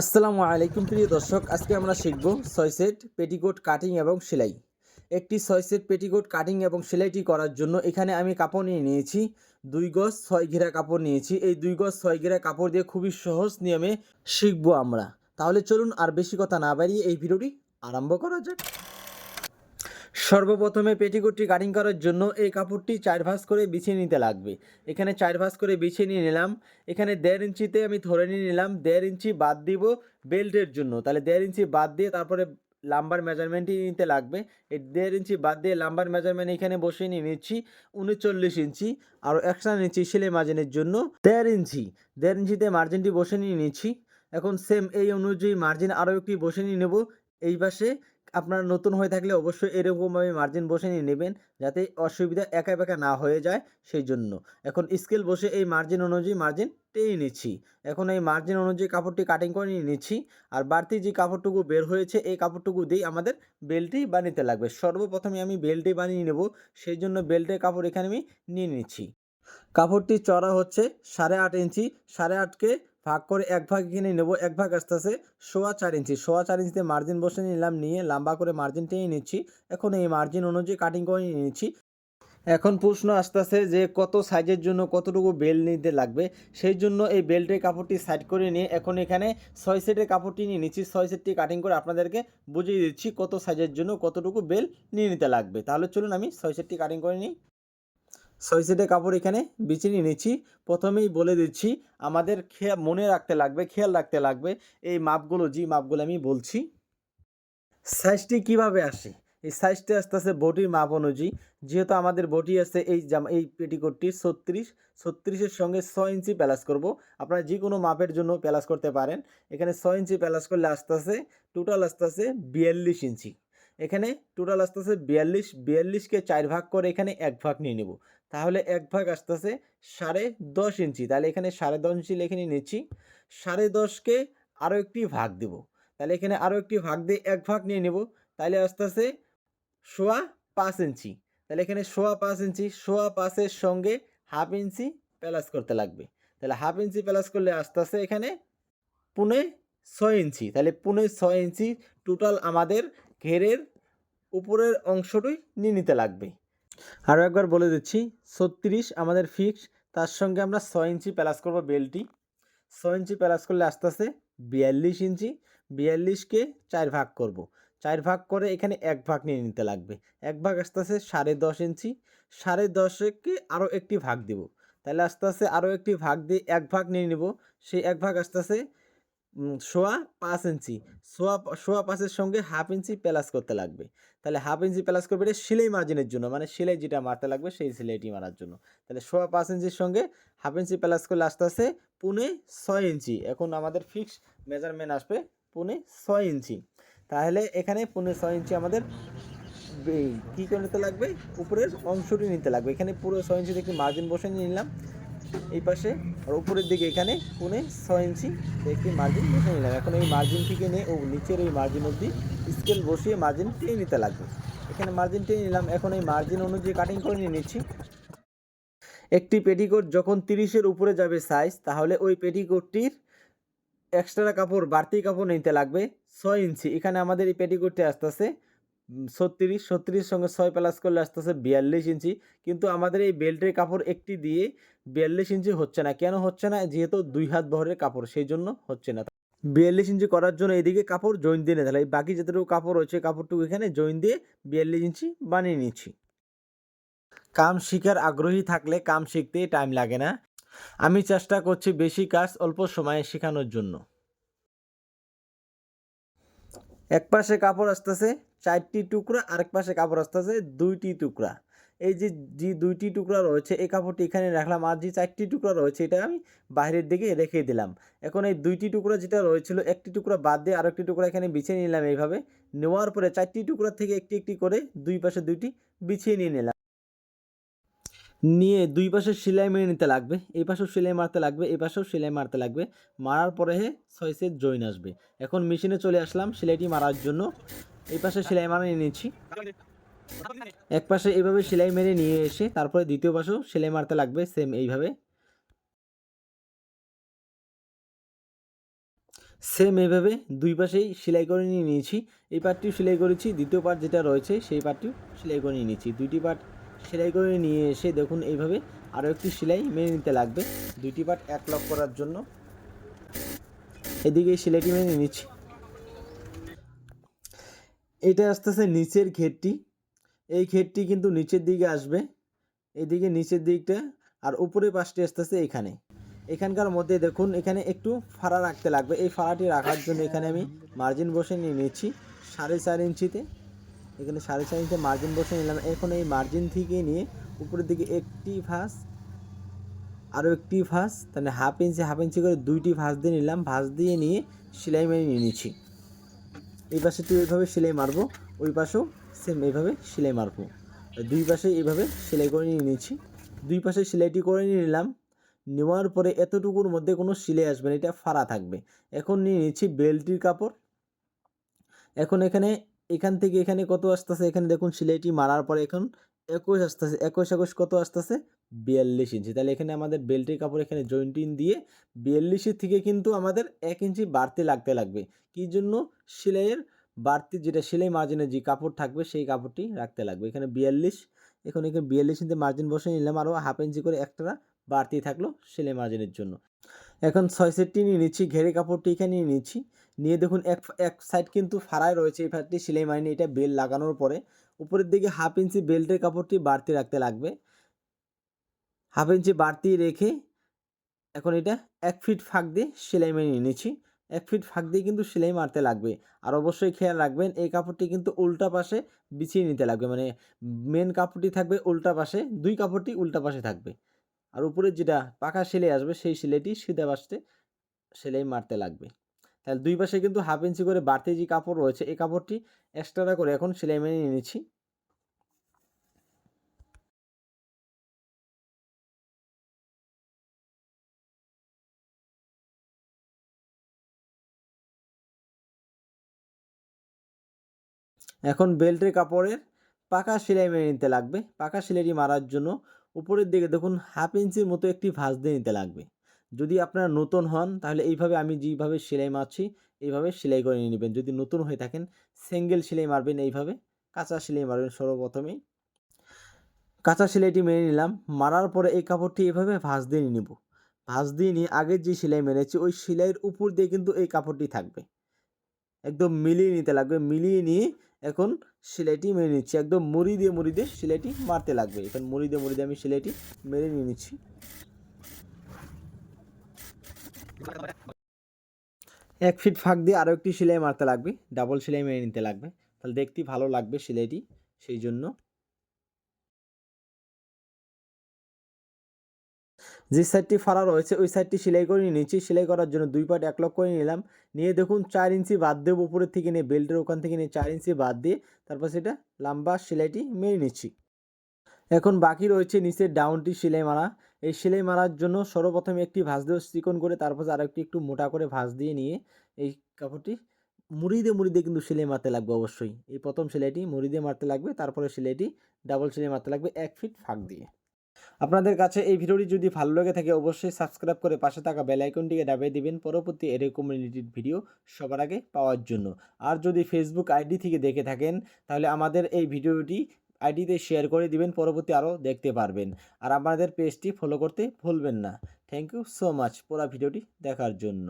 আসসালামু আলাইকুম প্রিয় দর্শক, আজকে আমরা শিখব ছয় সেট পেটিকোট কাটিং এবং সেলাই। একটি ছয় সেট পেটিকোট কাটিং এবং সেলাইটি করার জন্য এখানে আমি কাপড় নিয়ে নিয়েছি, দুই গজ ছয় ঘেরা কাপড় নিয়েছি। এই দুই গজ ছয় ঘেরা কাপড় দিয়ে খুবই সহজ নিয়মে শিখব আমরা। তাহলে চলুন আর বেশি কথা না বাড়িয়ে এই ভিডিওটি আরম্ভ করা যাক। সর্বপ্রথমে পেটিকোটটি কাটিং করার জন্য এই কাপড়টি চার ভাঁজ করে বিছিয়ে নিতে লাগবে। এখানে চার ভাঁজ করে বিছিয়ে নিয়ে নিলাম। এখানে দেড় ইঞ্চিতে আমি ধরে নিয়ে নিলাম। দেড় ইঞ্চি বাদ দিব বেল্টের জন্য। তাহলে দেড় ইঞ্চি বাদ দিয়ে তারপরে লাম্বার মেজারমেন্টই নিতে লাগবে। এই দেড় ইঞ্চি বাদ দিয়ে লাম্বার মেজারমেন্ট এখানে বসিয়ে নিয়ে নিচ্ছি উনচল্লিশ ইঞ্চি আর এক্সট্রা নিচ্ছি সেলাই মার্জিনের জন্য দেড় ইঞ্চি। দেড় ইঞ্চিতে মার্জিনটি বসে নিয়ে নিচ্ছি। এখন সেম এই অনুযায়ী মার্জিন আরও একটি বসে নিয়ে নেব। এই পাশে আপনারা নতুন হয়ে থাকলে অবশ্যই এরকমভাবে মার্জিন বসে নিয়ে নেবেন, যাতে অসুবিধা একা বেঁকা না হয়ে যায় সেই জন্য এখন স্কেল বসে এই মার্জিন অনুযায়ী মার্জিন টেনে নিচ্ছি। এখন এই মার্জিন অনুযায়ী কাপড়টি কাটিং করে নিয়ে নিচ্ছি। আর বাড়তি যে কাপড়টুকু বের হয়েছে, এই কাপড়টুকু দিয়েই আমাদের বেল্টটি বানিতে লাগবে। সর্বপ্রথমে আমি বেল্টটি বানিয়ে নেব সেই জন্য বেল্টের কাপড় এখানে আমি নিয়ে নিচ্ছি। কাপড়টি চড়া হচ্ছে সাড়ে আট ইঞ্চি, সাড়ে আটকে ভাগ করে এক ভাগ এখানে নেব, এক ভাগ আস্তে আস্তে সোয়া চার ইঞ্চি। সোয়া চার ইঞ্চিতে মার্জিন বসে নিলাম, নিয়ে লম্বা করে মার্জিন টেনে নিচ্ছি। এখন এই মার্জিন অনুযায়ী কাটিং করে নিচ্ছি। এখন প্রশ্ন আসতেছে যে কত সাইজের জন্য কতটুকু বেল নিতে লাগবে? সেই জন্য এই বেল্টের কাপড়টি সাইড করে নিয়ে এখন এখানে ছয় সেটের কাপড়টি নিয়ে নিচ্ছি। ছয় সেটটি কাটিং করে আপনাদেরকে বুঝিয়ে দিচ্ছি কত সাইজের জন্য কতটুকু বেল নিয়ে নিতে লাগবে। তাহলে চলুন আমি ছয় সেটটি কাটিং করে নিই। ছয় সেটের কাপড় এখানে বিছিয়ে নিচ্ছি প্রথমেই বলে দিচ্ছি, আমাদের খেয়া মনে রাখতে লাগবে, খেয়াল রাখতে লাগবে, এই মাপগুলো, যে মাপগুলো আমি বলছি। সাইজটি কীভাবে আসে? এই সাইজটি আস্তে আস্তে বটির মাপ অনুযায়ী, যেহেতু আমাদের বটি আছে এই জামা, এই পেটিকোটটি ছত্রিশ, ছত্রিশের সঙ্গে ছয় ইঞ্চি প্যালাস করব। আপনারা যে কোনো মাপের জন্য প্যালাস করতে পারেন। এখানে ছয় ইঞ্চি প্যালাস করলে আস্তে আস্তে, টোটাল আস্তে আসে বিয়াল্লিশ ইঞ্চি। এখানে টোটাল আস্তে আস্তে বিয়াল্লিশ, বিয়াল্লিশকে চার ভাগ করে এখানে এক ভাগ নিয়ে নেব। তাহলে এক ভাগ আস্তে আস্তে সাড়ে দশ ইঞ্চি। তাহলে এখানে সাড়ে দশ ইঞ্চি লিখে নিচ্ছি। সাড়ে দশকে আরও একটি ভাগ দেব। তাহলে এখানে আরও একটি ভাগ দিয়ে এক ভাগ নিয়ে নেব। তাহলে আস্তে আস্তে সোয়া পাঁচ ইঞ্চি। তাহলে এখানে সোয়া পাঁচ ইঞ্চি, সোয়া পাঁচের সঙ্গে হাফ ইঞ্চি প্যালাস করতে লাগবে। তাহলে হাফ ইঞ্চি প্লাস করলে আস্তে আস্তে এখানে পুনে ছয় ইঞ্চি। তাহলে পুনে ছয় ইঞ্চি টোটাল আমাদের ঘেরের উপরের অংশটুই নিয়ে নিতে লাগবে। আরও একবার বলে দিচ্ছি, ছত্রিশ আমাদের ফিক্স তার সঙ্গে আমরা ছয় ইঞ্চি প্লাস করব বেলটি। ছয় ইঞ্চি প্লাস করলে আস্তে আস্তে বিয়াল্লিশ ইঞ্চি, বিয়াল্লিশকে চার ভাগ করব। চার ভাগ করে এখানে এক ভাগ নিয়ে নিতে লাগবে। এক ভাগ আস্তে আস্তে সাড়ে দশ ইঞ্চি, সাড়ে দশকে আরও একটি ভাগ দেব। তাহলে আস্তে আস্তে আরও একটি ভাগ দিয়ে এক ভাগ নিয়ে নেব। সেই এক ভাগ আস্তে আস্তে সোয়া পাঁচ ইঞ্চি সোয়া সোয়া পাঁচের সঙ্গে হাফ ইঞ্চি প্লাস করতে লাগবে। তাহলে হাফ ইঞ্চি প্লাস করবে এটা সেলাই মার্জিনের জন্য মানে সেলাই যেটা মারতে লাগবে সেই সেলাইটি মারার জন্য। তাহলে সোয়া পাঁচ ইঞ্চির সঙ্গে হাফ ইঞ্চি প্লাস করলে আস্তে আস্তে পুনে ছয় ইঞ্চি এখন আমাদের ফিক্স মেজারমেন্ট আসবে পুনে ছয় ইঞ্চি তাহলে এখানে পুনে ছয় ইঞ্চি আমাদের কী করে নিতে লাগবে? উপরের অংশটি নিতে লাগবে। এখানে পুরো ছয় ইঞ্চি একটি মার্জিন বসে নিলাম। এই পাশে, আর উপরের দিকে এখানে পুনে ছয় ইঞ্চি একটি মার্জিন বসে নিলাম। এখন এই মার্জিন থেকে নিয়ে ও নিচের এই মার্জিন অবধি স্কেল বসিয়ে মার্জিন টেনে নিতে লাগবে। এখানে মার্জিন টেনে নিলাম। এখন এই মার্জিন অনুযায়ী কাটিং করে নিয়ে নিচ্ছি। একটি পেটিকোট যখন তিরিশের উপরে যাবে সাইজ তাহলে ওই পেটিকোটটির এক্সট্রা কাপড়, বাড়তি কাপড় নিতে লাগবে ছয় ইঞ্চি। এখানে আমাদের এই পেটিকোটটি আসতেছে ছত্রিশ ছত্রিশ সঙ্গে ছয় প্লাস করলে আসতেছে বিয়াল্লিশ ইঞ্চি। কিন্তু আমাদের এই বেল্টের কাপড় একটি দিয়ে বিয়াল্লিশ ইঞ্চি হচ্ছে না। কেন হচ্ছে না? যেহেতু দুই হাত বহরের কাপড়, সেই জন্য হচ্ছে না। বিয়াল্লিশ ইঞ্চি করার জন্য এদিকে কাপড় জয়েন দিয়ে নিতে হবে বাকি যতটুকু কাপড় রয়েছে কাপড়টুকু এখানে জয়েন দিয়ে বিয়াল্লিশ ইঞ্চি বানিয়ে নিচ্ছি। কাম শিখার আগ্রহী থাকলে কাম শিখতে টাইম লাগে না। আমি চেষ্টা করছি বেশি কাজ অল্প সময়ে শেখানোর জন্য। এক পাশে কাপড় আসতেছে চারটি টুকরা, আরেক পাশে কাপড় আসতেছে দুইটি টুকরা। এই যে যে দুইটি টুকরা রয়েছে, এই কাপড়টি এখানে রাখলাম আর যে চারটি টুকরা রয়েছে, এটা আমি বাইরের দিকে রেখে দিলাম। এখন এই দুইটি টুকরা যেটা রয়েছিল, একটি টুকরা বাদ দিয়ে আরেকটি টুকরা এখানে বিছিয়ে নিলাম এইভাবে। নেওয়ার পরে চারটি টুকরা থেকে একটি একটি করে দুই পাশে দুইটি বিছিয়ে নিয়ে নিলাম। নিয়ে দুই পাশে সেলাই মেরে নিতে লাগবে। এই পাশেও সেলাই মারতে লাগবে, এই পাশেও সেলাই মারতে লাগবে। মারার পরে হে ছয় সেট জয়েন আসবে। এখন মেশিনে চলে আসলাম সেলাইটি মারার জন্য। এই পাশে সেলাই মারা নিয়ে এক পাশে এইভাবে সেলাই মেরে নিয়ে এসে তারপরে দ্বিতীয় পাশেও সেলাই মারতে লাগবে সেম এইভাবে। সেম এভাবে দুই পাশেই সেলাই করে নিয়ে নিয়েছি। এই পার্টটিও সেলাই করেছি, দ্বিতীয় পার্ট যেটা রয়েছে সেই পার্টটিও সেলাই করে নিয়ে নিয়েছি। দুইটি পার্ট সেলাই করে নিয়ে এসে দেখুন এইভাবে আরও একটি সেলাই মেনে নিতে লাগবে। দুইটি পার্ট এক লক করার জন্য। এদিকে সেলাইটি মেনে নিচ্ছি। এটা আসতেছে নিচের ঘেরটি। এই ঘেরটি কিন্তু নিচের দিকে আসবে। এদিকে নিচের দিকটা আর উপরের পাশটি আসতেছে এখানে। এখানকার মধ্যে দেখুন, এখানে একটু ফাড়া রাখতে লাগবে। এই ফাড়াটি রাখার জন্য এখানে আমি মার্জিন বসে নিয়ে নিচ্ছি সাড়ে চার ইঞ্চিতে। এখানে সাড়ে চার ইঞ্চি মার্জিন বসে নিলাম। এখন এই মার্জিন থেকে নিয়ে উপরের দিকে একটি ভাঁজ, আরও একটি ভাঁজ, তাহলে হাফ ইঞ্চি হাফ ইঞ্চি করে দুইটি ভাঁজ দিয়ে নিলাম। ভাঁজ দিয়ে নিয়ে সেলাই মেরে নিয়ে নিচ্ছি। এই পাশে তুই এইভাবে সেলাই মারবো, ওই পাশেও সেম এইভাবে সেলাই মারবো। দুই পাশে এইভাবে সেলাই করে নিয়ে নিচ্ছি দুই পাশে সেলাইটি করে নিয়ে নিলাম। নেওয়ার পরে এতটুকুর মধ্যে কোনো সিলাই আসবে না, এটা ফাড়া থাকবে। এখন নিয়ে নিচ্ছি বেল্টির কাপড়। এখন এখানে, এখান থেকে এখানে কত আসতেছে? এখানে দেখুন সিলাইটি মারার পরে এখন একুশ আসতেছে একুশ একুশ কত আসতেছে? বিয়াল্লিশ ইঞ্চি। তাহলে এখানে আমাদের বেল্টের কাপড় এখানে জয়েন্টিন দিয়ে বিয়াল্লিশের থেকে কিন্তু আমাদের এক ইঞ্চি বাড়তে লাগতে লাগবে। কী জন্য? সেলাইয়ের বাড়তি যেটা সেলাই মার্জিনের যে কাপড় থাকবে সেই কাপড়টি রাখতে লাগবে। এখানে বিয়াল্লিশ, এখন এখানে বিয়াল্লিশ ইঞ্চি মার্জিন বসে নিলাম আরও হাফ ইঞ্চি করে একটা বাড়তি থাকল সেলাই মার্জিনের জন্য। এখন ছয় সেটটি নিয়ে নিচ্ছি, ঘেরে কাপড়টি এখানে নিয়ে নিচ্ছি। নিয়ে দেখুন, এক এক সাইড কিন্তু ফাড়ায় রয়েছে, এই ফাইডটি সেলাই মারিনি এটা বেল লাগানোর পরে। উপরের দিকে হাফ ইঞ্চি বেল্টের কাপড়টি বাড়তি রাখতে লাগবে। হাফ ইঞ্চি বাড়তি রেখে এখন এটা এক ফিট ফাঁক দিয়ে সেলাই মেরে নিয়েছি। এক ফিট ফাঁক দিয়ে কিন্তু সেলাই মারতে লাগবে। আর অবশ্যই খেয়াল রাখবেন, এই কাপড়টি কিন্তু উল্টা পাশে বিছিয়ে নিতে লাগবে। মানে মেন কাপড়টি থাকবে উল্টা পাশে, দুই কাপড়টি উল্টা পাশে থাকবে। আর উপরে যেটা পাকা সেলাই আসবে, সেই সেলাইটি সিধা পাশে সেলাই মারতে লাগবে। তাহলে দুই পাশে কিন্তু হাফ ইঞ্চি করে বাড়তি যে কাপড় রয়েছে, এই কাপড়টি এক্সট্রা করে এখন সেলাই মেরে নিয়ে এখন বেল্টের কাপড়ের পাকা সেলাই মেরে নিতে লাগবে। পাকা সেলাইটি মারার জন্য উপরের দিকে দেখুন হাফ ইঞ্চির মতো একটি ভাঁজ দিয়ে নিতে লাগবে। যদি আপনারা নতুন হন, তাহলে এইভাবে আমি যেইভাবে সেলাই মারছি, এইভাবে সেলাই করে নিয়ে নেবেন। যদি নতুন হয়ে থাকেন, সিঙ্গেল সেলাই মারবেন এইভাবে, কাঁচা সেলাই মারবেন সর্বপ্রথমেই। কাঁচা সেলাইটি মেরে নিলাম, মারার পরে এই কাপড়টি এভাবে ভাঁজ দিয়ে নিয়ে নেব। ভাঁজ দিয়ে নিয়ে আগের যে সেলাই মেরেছি, ওই সেলাইয়ের উপর দিয়ে কিন্তু এই কাপড়টি থাকবে। একদম মিলিয়ে নিতে লাগবে, মিলিয়ে নিয়ে এখন সেলাইটি মেরে নিচ্ছি। একদম মুড়ি দিয়ে মুড়ি দিয়ে সেলাইটি মারতে লাগবে। এখন মুড়ি দিয়ে মুড়ি দিয়ে আমি সেলাইটি মেরে নিয়ে নিচ্ছি। এক ফিট ফাঁক দিয়ে আরও একটি সেলাই মারতে লাগবে। ডাবল সেলাই মেরে নিতে লাগবে। তাহলে দেখতে ভালো লাগবে সেলাইটি। সেই জন্য যে সাইডটি ফাড়া রয়েছে, ওই সাইডটি সেলাই করে নিয়েছি। সেলাই করার জন্য দুই পার্ট এক লক করে নিলাম। নিয়ে দেখুন, চার ইঞ্চি বাদ দেবো উপরের থেকে নিয়ে, বেল্টের ওখান থেকে নিয়ে চার ইঞ্চি বাদ দিয়ে তারপর সেটা লম্বা সেলাইটি মেরে নিচ্ছি। এখন বাকি রয়েছে নিচের ডাউনটি সেলাই মারা। এই সেলাই মারার জন্য সর্বপ্রথমে একটি ভাঁজ দিয়ে চিকন করে, তারপর আর একটি একটু মোটা করে ভাঁজ দিয়ে নিয়ে এই কাপড়টি মুড়ি দিয়ে মুড়ি দিয়ে কিন্তু সেলাই মারতে লাগবে অবশ্যই। এই প্রথম সেলাইটি মুড়ি দিয়ে মারতে লাগবে, তারপরে সেলাইটি ডাবল সেলাই মারতে লাগবে এক ফিট ফাঁক দিয়ে। আপনাদের কাছে এই ভিডিওটি যদি ভালো লেগে থাকে, অবশ্যই সাবস্ক্রাইব করে পাশে থাকা বেল আইকনটিকে দাবিয়ে দিবেন। পরবর্তী এরকম রিলেটেড ভিডিও সবার আগে পাওয়ার জন্য। আর যদি ফেসবুক আইডি থেকে দেখে থাকেন, তাহলে আমাদের এই ভিডিওটি আইডিতে শেয়ার করে দিবেন, পরবর্তী আরও দেখতে পারবেন। আর আমাদের পেজটি ফলো করতে ভুলবেন না। থ্যাংক ইউ সো মাচ পুরো ভিডিওটি দেখার জন্য।